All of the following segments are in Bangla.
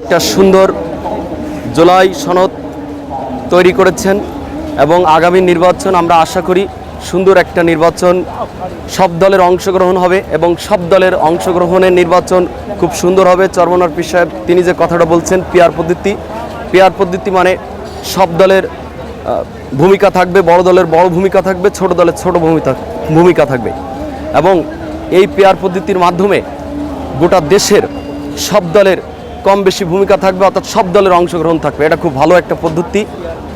একটা সুন্দর জুলাই সনদ তৈরি করেছেন এবং আগামী নির্বাচন আমরা আশা করি সুন্দর একটা নির্বাচন, সব দলের অংশগ্রহণ হবে এবং সব দলের অংশগ্রহণের নির্বাচন খুব সুন্দর হবে। চর্মনার পি সাহেব, তিনি যে কথাটা বলছেন, পিয়ার পদ্ধতি। পিয়ার পদ্ধতি মানে সব দলের ভূমিকা থাকবে, বড় দলের বড় ভূমিকা থাকবে, ছোট দলের ছোট ভূমিকা ভূমিকা থাকবে। এবং এই পেয়ার পদ্ধতির মাধ্যমে গোটা দেশের সব দলের কম বেশি ভূমিকা থাকবে, অর্থাৎ সব দলের অংশগ্রহণ থাকবে। এটা খুব ভালো একটা পদ্ধতি।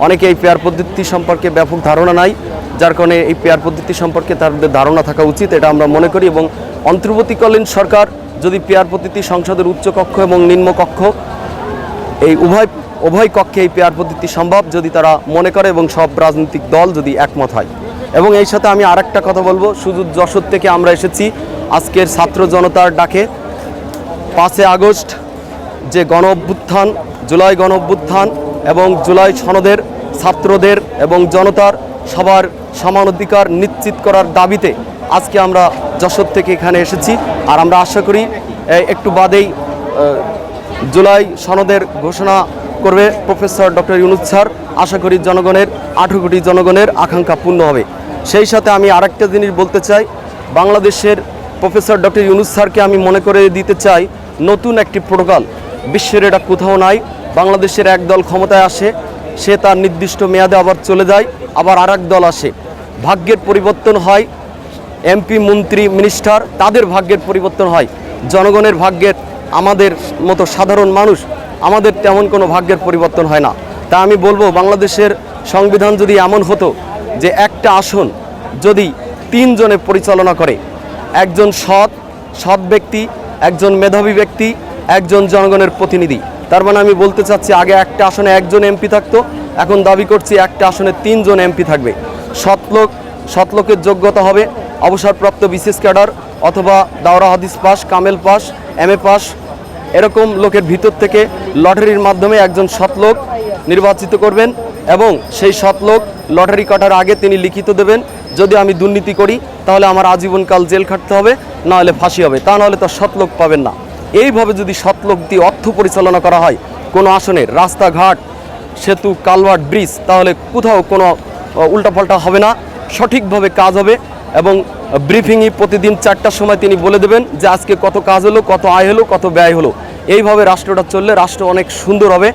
অনেকে এই পেয়ার পদ্ধতি সম্পর্কে ব্যাপক ধারণা নাই, যার কারণে এই পেয়ার পদ্ধতি সম্পর্কে তাদের ধারণা থাকা উচিত, এটা আমরা মনে করি। এবং অন্তর্বর্তীকালীন সরকার, যদি পেয়ার পদ্ধতি সংসদের উচ্চকক্ষ এবং নিম্নকক্ষ এই উভয় উভয় কক্ষে এই পেয়ার পদ্ধতি সম্ভব, যদি তারা মনে করে এবং সব রাজনৈতিক দল যদি একমত হয়। এবং এই সাথে আমি আরেকটা কথা বলব শুধু যশোর থেকে আমরা এসেছি। আজকের ছাত্র জনতার ডাকে পাঁচে আগস্ট যে গণ অভ্যুত্থান জুলাই গণ অভ্যুত্থান এবং জুলাই সনদের ছাত্রদের এবং জনতার সবার সমান অধিকার নিশ্চিত করার দাবিতে আজকে আমরা যশোর থেকে এখানে এসেছি। আর আমরা আশা করি একটু বাদেই জুলাই সনদের ঘোষণা করবে প্রফেসর ডক্টর ইউনুস স্যার। আশা করি জনগণের, আঠেরো কোটি জনগণের আকাঙ্ক্ষা পূর্ণ হবে। সেই সাথে আমি আরেকটা জিনিস বলতে চাই, বাংলাদেশের প্রফেসর ডক্টর ইউনুস স্যারকে আমি মনে করে দিতে চাই, নতুন একটি প্রোটোকল। বিশ্বের এটা কোথাও নাই। বাংলাদেশের এক দল ক্ষমতায় আসে, সে তার নির্দিষ্ট মেয়াদে আবার চলে যায়, আবার আর দল আসে। ভাগ্যের পরিবর্তন হয়, এমপি, মন্ত্রী, মিনিস্টার, তাদের ভাগ্যের পরিবর্তন হয়। জনগণের ভাগ্যের আমাদের মতো সাধারণ মানুষ, আমাদের তেমন কোনো ভাগ্যের পরিবর্তন হয় না। তা আমি বলব, বাংলাদেশের সংবিধান যদি এমন হতো যে একটা আসন যদি তিনজনে পরিচালনা করে, একজন সৎ সৎ ব্যক্তি, একজন মেধাবী ব্যক্তি একজন জনগণের প্রতিনিধি। তার মানে আমি বলতে চাচ্ছি, আগে একটা আসনে একজন এমপি থাকতো, এখন দাবি করছি একটা আসনে তিনজন এমপি থাকবে। সৎলোক সৎলোকের যোগ্যতা হবে, অবসরপ্রাপ্ত বিশেষ ক্যাডার অথবা দাওরা হাদিস পাস, কামেল পাস, এম এ পাস, এরকম লোকের ভিতর থেকে লটারির মাধ্যমে একজন সৎলোক নির্বাচিত করবেন এবং সেই সৎলোক লটারি কাটার আগে তিনি লিখিত দেবেন, যদি আমি দুর্নীতি করি, তাহলে আমার আজীবনকাল জেল খাটতে হবে, না হলে ফাঁসি হবে। তা নাহলে তো সৎলোক পাবেন না। এইভাবে যদি সৎলোক দিয়ে অর্থ পরিচালনা করা হয়, কোনো আসনের রাস্তাঘাট, সেতু, কালভার্ট, ব্রিজ, তাহলে কোথাও কোনো উল্টাপাল্টা হবে না, সঠিকভাবে কাজ হবে এবং ব্রিফিংই প্রতিদিন চারটার সময় তিনি বলে দেবেন যে আজকে কত কাজ হলো, কত আয় হলো, কত ব্যয় হলো। এইভাবে রাষ্ট্রটা চললে রাষ্ট্র অনেক সুন্দর হবে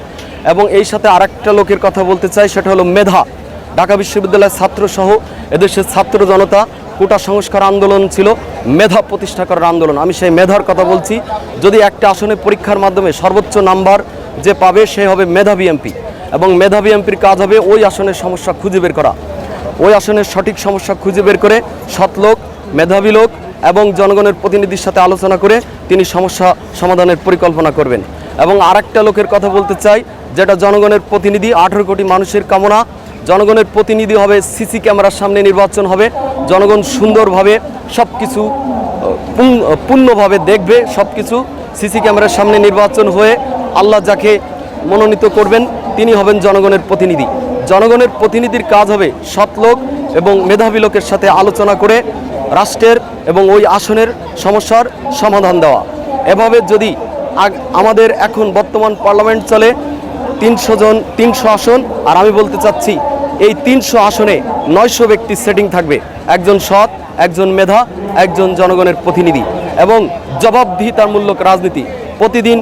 এবং এই সাথে আরেকটা লোকের কথা বলতে চাই, সেটা হলো মেধা। ঢাকা বিশ্ববিদ্যালয়ের ছাত্রসহ এদেশের ছাত্র জনতা কোটা সংস্কার আন্দোলন ছিল, মেধা প্রতিষ্ঠা করার আন্দোলন। আমি সেই মেধার কথা বলছি। যদি একটা আসনে পরীক্ষার মাধ্যমে সর্বোচ্চ নাম্বার যে পাবে, সে হবে মেধাবী এমপি এবং মেধাবী এমপির কাজ হবে ওই আসনের সমস্যা খুঁজে বের করা। ওই আসনের সঠিক সমস্যা খুঁজে বের করে সৎলোক মেধাবী লোক এবং জনগণের প্রতিনিধির সাথে আলোচনা করে তিনি সমস্যা সমাধানের পরিকল্পনা করবেন। এবং আরেকটা লোকের কথা বলতে চাই, যেটা জনগণের প্রতিনিধি, আঠেরো কোটি মানুষের কামনা জনগণের প্রতিনিধি হবে, সিসি ক্যামেরার সামনে নির্বাচন হবে, জনগণ সুন্দরভাবে সব কিছু পূর্ণভাবে দেখবে সব কিছু সিসি ক্যামেরার সামনে নির্বাচন হয়ে আল্লাহ যাকে মনোনীত করবেন, তিনি হবেন জনগণের প্রতিনিধি। জনগণের প্রতিনিধির কাজ হবে সৎ লোক এবং মেধাবী লোকের সাথে আলোচনা করে রাষ্ট্রের এবং ওই আসনের সমস্যার সমাধান দেওয়া। এভাবে যদি আমাদের এখন বর্তমান পার্লামেন্ট চলে, তিনশো জন, তিনশো আসন, আর আমি বলতে চাচ্ছি এই তিনশো আসনে নয়শো ব্যক্তির সেটিং থাকবে। একজন সৎ, একজন মেধা, একজন জনগণের প্রতিনিধি এবং জবাবদিহিতামূলক রাজনীতি। প্রতিদিন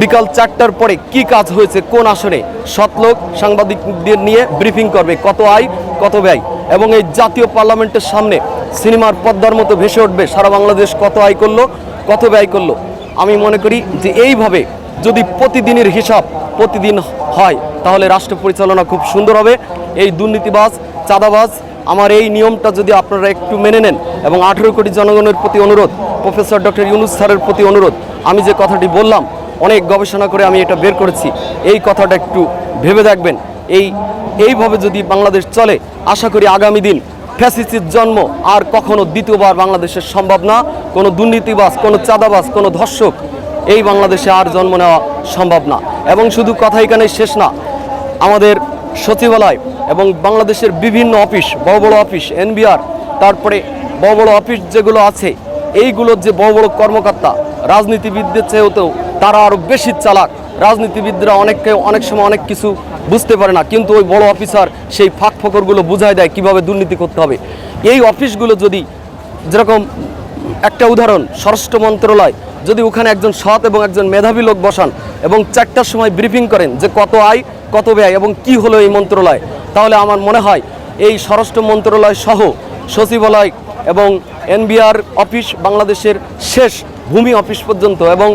বিকাল চারটার পরে কি কাজ হয়েছে, কোন আসনে? সৎ লোক সাংবাদিকদের নিয়ে ব্রিফিং করবে কত আয়, কত ব্যয় এবং এই জাতীয় পার্লামেন্টের সামনে সিনেমার পদ্মার মতো ভেসে উঠবে সারা বাংলাদেশ কত আয় করল, কত ব্যয় করল। আমি মনে করি যে এইভাবে যদি প্রতিদিনের হিসাব প্রতিদিন হয়, তাহলে রাষ্ট্র পরিচালনা খুব সুন্দর হবে। এই দুর্নীতিবাজ, চাঁদাবাজ, আমার এই নিয়মটা যদি আপনারা একটু মেনে নেন এবং আঠেরো কোটি জনগণের প্রতি অনুরোধ, প্রফেসর ডক্টর ইউনুস স্যারের প্রতি অনুরোধ, আমি যে কথাটি বললাম, অনেক গবেষণা করে আমি এটা বের করেছি। এই কথাটা একটু ভেবে দেখবেন। এই, এইভাবে যদি বাংলাদেশ চলে, আশা করি আগামী দিন ফ্যাসিসির জন্ম আর কখনো দ্বিতীয়বার বাংলাদেশের সম্ভব না। কোনো দুর্নীতিবাস কোনো চাঁদাবাস কোনো ধর্ষক এই বাংলাদেশে আর জন্ম নেওয়া সম্ভব না। এবং শুধু কথা এখানে শেষ না, আমাদের সচিবালয় এবং বাংলাদেশের বিভিন্ন অফিস, বড় বড় অফিস, এনবিআর, তারপরে বড় বড় অফিস যেগুলো আছে, এইগুলোর যে বড় বড় কর্মকর্তা, রাজনীতিবিদদের চেয়েও তারা আরও বেশি চালাক। রাজনীতিবিদরা অনেককে, অনেক সময় অনেক কিছু বুঝতে পারে না, কিন্তু ওই বড় অফিসার সেই ফাঁক ফকরগুলো বুঝায় দেয় কীভাবে দুর্নীতি করতে হবে। এই অফিসগুলো যদি যেরকম একটা উদাহরণ, স্বরাষ্ট্র মন্ত্রণালয় যদি ওখানে একজন সৎ এবং একজন মেধাবী লোক বসান এবং চারটার সময় ব্রিফিং করেন যে কত আয়, কত ব্যয় এবং কি হলো এই মন্ত্রণালয়, তাহলে আমার মনে হয় এই স্বরাষ্ট্র মন্ত্রণালয় সহ সচিবালয় এবং এনবিআর অফিস বাংলাদেশের শেষ ভূমি অফিস পর্যন্ত এবং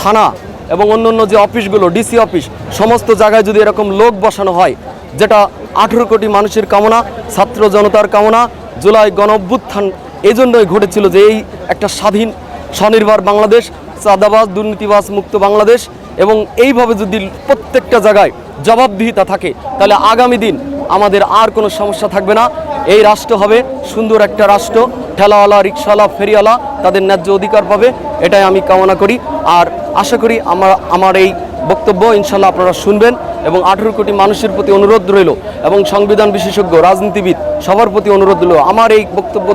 থানা এবং অন্যান্য যে অফিসগুলো, ডিসি অফিস, সমস্ত জায়গায় যদি এরকম লোক বসানো হয়, যেটা আঠেরো কোটি মানুষের কামনা, ছাত্র জনতার কামনা, জুলাই গণ অভ্যুত্থান এই জন্যই ঘটেছিল যে এই একটা স্বাধীন স্বনির্ভর বাংলাদেশ, চাঁদাবাজ, দুর্নীতিবাজ, মুক্ত বাংলাদেশ এবং এইভাবে যদি প্রত্যেকটা জায়গায় জবাবদিহিতা থাকে, তাহলে আগামী দিন আমাদের আর কোনো সমস্যা থাকবে না। এই রাষ্ট্র হবে সুন্দর একটা রাষ্ট্র, ঠেলাওয়ালা, রিক্সাওয়ালা, ফেরিওয়ালা, তাদের ন্যায্য অধিকার পাবে, এটাই আমি কামনা করি। আর আশা করি আমার আমার এই বক্তব্য ইনশাল্লাহ আপনারা শুনবেন এবং আঠেরো কোটি মানুষের প্রতি অনুরোধ রইল এবং সংবিধান বিশেষজ্ঞ, রাজনীতিবিদ সবার প্রতি অনুরোধ রইল। আমার এই বক্তব্য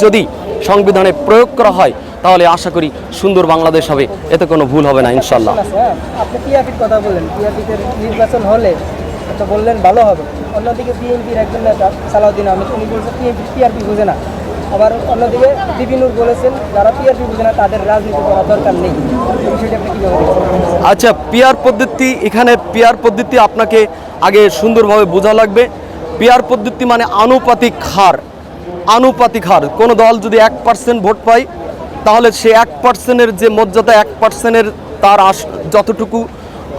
যদি- সংবিধানে প্রয়োগ করা হয় তাহলে আশা করি সুন্দর বাংলাদেশ হবে। এতে কোনো ভুল হবে না ইনশাল্লাহ হ্যাঁ আপনি কথা বললেন নির্বাচন হলে তো বললেন ভালো হবে। অন্যদিকে বিএনপির একজন নেতা সালাউদ্দিন আহমেদ উনি বলছেন টিআরপি বুঝে না। আবার অন্যদিকে বিপিনুর বলেছেন যারা টিআরপি বুঝে না তাদের রাজনীতি দরকার নেই। আচ্ছা পিয়ার পদ্ধতি এখানে পিয়ার পদ্ধতি আপনাকে আগে সুন্দরভাবে বোঝা লাগবে। পিয়ার পদ্ধতি মানে আনুপাতিক হার। আনুপাতিক হার। কোনো দল যদি এক পার্সেন্ট ভোট পায় তাহলে সে এক পার্সেন্টের যে মর্যাদা, এক পার্সেন্টের তার আস, যতটুকু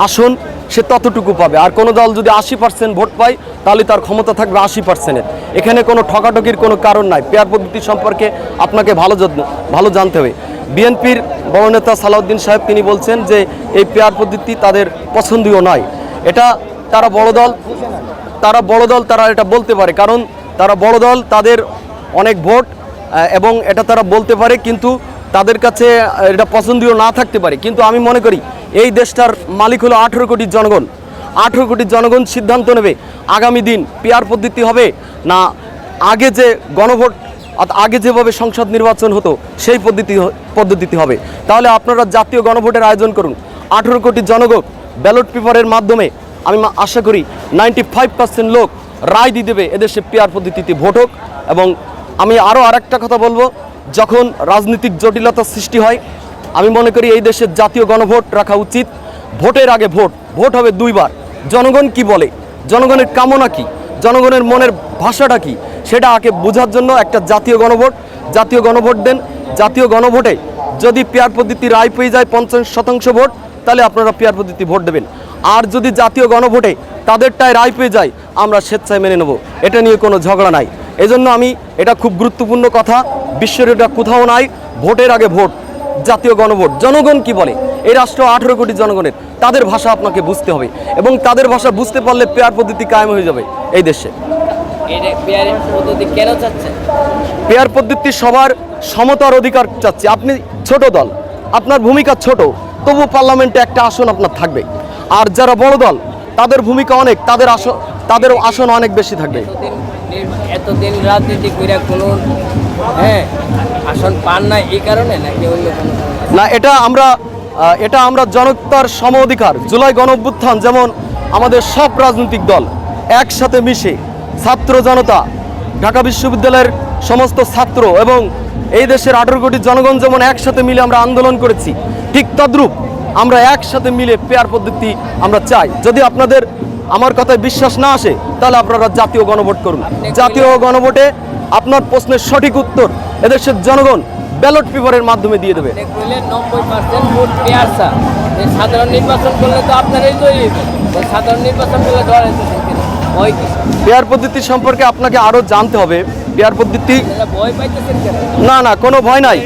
আসন, সে ততটুকু পাবে। আর কোনো দল যদি আশি পার্সেন্ট ভোট পায়, তাহলে তার ক্ষমতা থাকবে আশি পার্সেন্টের এখানে কোনো ঠকাঠকির কোনো কারণ নাই। পেয়ার পদ্ধতি সম্পর্কে আপনাকে ভালো ভালো জানতে হবে। বিএনপির বড় নেতা সালাউদ্দিন সাহেব তিনি বলছেন যে, এই পেয়ার পদ্ধতি তাদের পছন্দীয় নয়। এটা তারা বড় দল, তারা বড় দল তারা এটা বলতে পারে। কারণ তারা বড় দল, তাদের অনেক ভোট এবং এটা তারা বলতে পারে, কিন্তু তাদের কাছে এটা পছন্দীয় না থাকতে পারে। কিন্তু আমি মনে করি, এই দেশটার মালিক হলো আঠেরো কোটি জনগণ। আঠেরো কোটি জনগণ সিদ্ধান্ত নেবে আগামী দিন পেয়ার পদ্ধতি হবে না আগে যে গণভোট আগে যেভাবে সংসদ নির্বাচন হতো, সেই পদ্ধতি পদ্ধতিতে হবে। তাহলে আপনারা জাতীয় গণভোটের আয়োজন করুন। আঠেরো কোটি জনগণ ব্যালট পেপারের মাধ্যমে, আমি আশা করি নাইনটি ফাইভ পার্সেন্ট লোক রায় দিয়ে দেবে এদেশে পেয়ার পদ্ধতিতে ভোট হোক এবং আমি আরও আরেকটা কথা বলব। যখন রাজনৈতিক জটিলতার সৃষ্টি হয়, আমি মনে করি এই দেশের জাতীয় গণভোট রাখা উচিত। ভোটের আগে ভোট ভোট হবে দুইবার। জনগণ কি বলে? জনগণের কামনা কি? জনগণের মনের ভাষাটা কি? সেটা আগে বোঝার জন্য একটা জাতীয় গণভোট। জাতীয় গণভোট দেন। জাতীয় গণভোটে যদি পেয়ার পদ্ধতি রায় পেয়ে যায় পঞ্চাশ শতাংশ ভোট, তাহলে আপনারা পেয়ার পদ্ধতি ভোট দেবেন। আর যদি জাতীয় গণভোটে তাদেরটায় রায় পেয়ে যায়, আমরা স্বেচ্ছায় মেনে নেব। এটা নিয়ে কোনো ঝগড়া নাই। এজন্য আমি এটা খুব গুরুত্বপূর্ণ কথা বিশ্বের এটা কোথাও নাই ভোটের আগে ভোট জাতীয় গণভোট। জনগণ কি বলে? এই রাষ্ট্র আঠেরো কোটি জনগণের তাদের ভাষা আপনাকে বুঝতে হবে এবং তাদের ভাষা বুঝতে পারলে পেয়ার পদ্ধতি কায়েম হয়ে যাবে এই দেশে। পেয়ার পদ্ধতি সবার সমতার অধিকার চাচ্ছে। আপনি ছোট দল আপনার ভূমিকা ছোট তবু পার্লামেন্টে একটা আসন আপনার থাকবে। আর যারা বড় দল তাদের ভূমিকা অনেক তাদের আসন তাদের আসন অনেক বেশি থাকবে। এতদিন রাজনীতি করে কোনো হ্যাঁ আসন পান না এই কারণে নাকি অন্য না, এটা আমরা এটা আমরা জনতার সম অধিকার, জুলাই গণ যেমন আমাদের সব রাজনৈতিক দল একসাথে মিশে ছাত্র জনতা, ঢাকা বিশ্ববিদ্যালয়ের সমস্ত ছাত্র এবং এই দেশের আঠেরো কোটি জনগণ যেমন একসাথে মিলে আমরা আন্দোলন করেছি, ঠিক তদ্রূপ আমরা একসাথে মিলে পেয়ার পদ্ধতি আমরা চাই। যদি আপনাদের আমার কথায় বিশ্বাস না আসে তাহলে আপনারা জাতীয় গণভোট করুন। জাতীয় গণভোটে আপনার প্রশ্নের সঠিক উত্তর এদেশের জনগণ ব্যালট পেপারের মাধ্যমে দিয়ে দেবে। সাধারণ নির্বাচন করলে তো আপনারাই তৈরি সাধারণ নির্বাচন করলে ধরে পেয়ার পদ্ধতি সম্পর্কে আপনাকে আরও জানতে হবে। পেয়ার পদ্ধতি না না কোনো ভয় নাই।